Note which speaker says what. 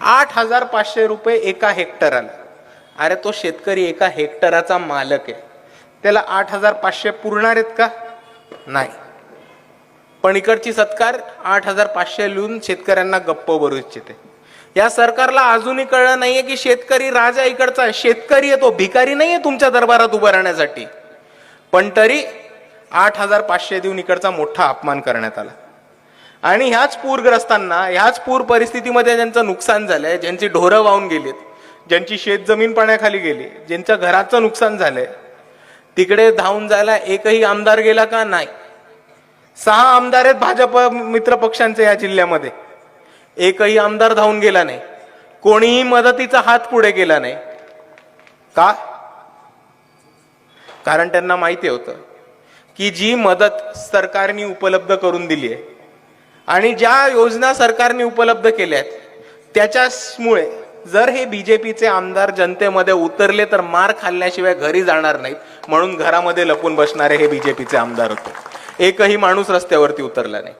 Speaker 1: आठ हजार पाचशे रुपये एका हेक्टराला अरे तो शेतकरी एका हेक्टराचा मालक आहे. त्याला आठ हजार पाचशे पुरणार आहेत का? नाही. पण इकडची सत्कार आठ हजार पाचशे लिहून शेतकऱ्यांना गप्प भरू इच्छिते. या सरकारला अजूनही कळलं नाहीये की शेतकरी राजा इकडचा आहे. शेतकरी आहे तो भिकारी नाहीये तुमच्या दरबारात उभं राहण्यासाठी. पण तरी आठ हजार पाचशे देऊन इकडचा मोठा अपमान करण्यात आला. आणि ह्याच पूरग्रस्तांना ह्याच पूर परिस्थितीमध्ये ज्यांचं नुकसान झालंय ज्यांची ढोरं वाहून गेलीत ज्यांची शेत जमीन पाण्याखाली गेली ज्यांच्या घराचं नुकसान झालंय तिकडे धावून जायला एकही आमदार गेला का नाही? सहा आमदार आहेत भाजप मित्र पक्षांचे या जिल्ह्यामध्ये. एकही आमदार धावून गेला नाही. कोणीही मदतीचा हात पुढे केला नाही. का? कारण त्यांना माहिती होतं की जी मदत सरकारने उपलब्ध करून दिली आहे आणि ज्या योजना सरकारने उपलब्ध केल्या आहेत त्याच्यामुळे जर हे बीजेपीचे आमदार जनतेमध्ये उतरले तर मार खाल्ल्याशिवाय घरी जाणार नाहीत म्हणून घरामध्ये लपून बसणारे हे बीजेपीचे आमदार होते. एकही माणूस रस्त्यावरती उतरला नाही.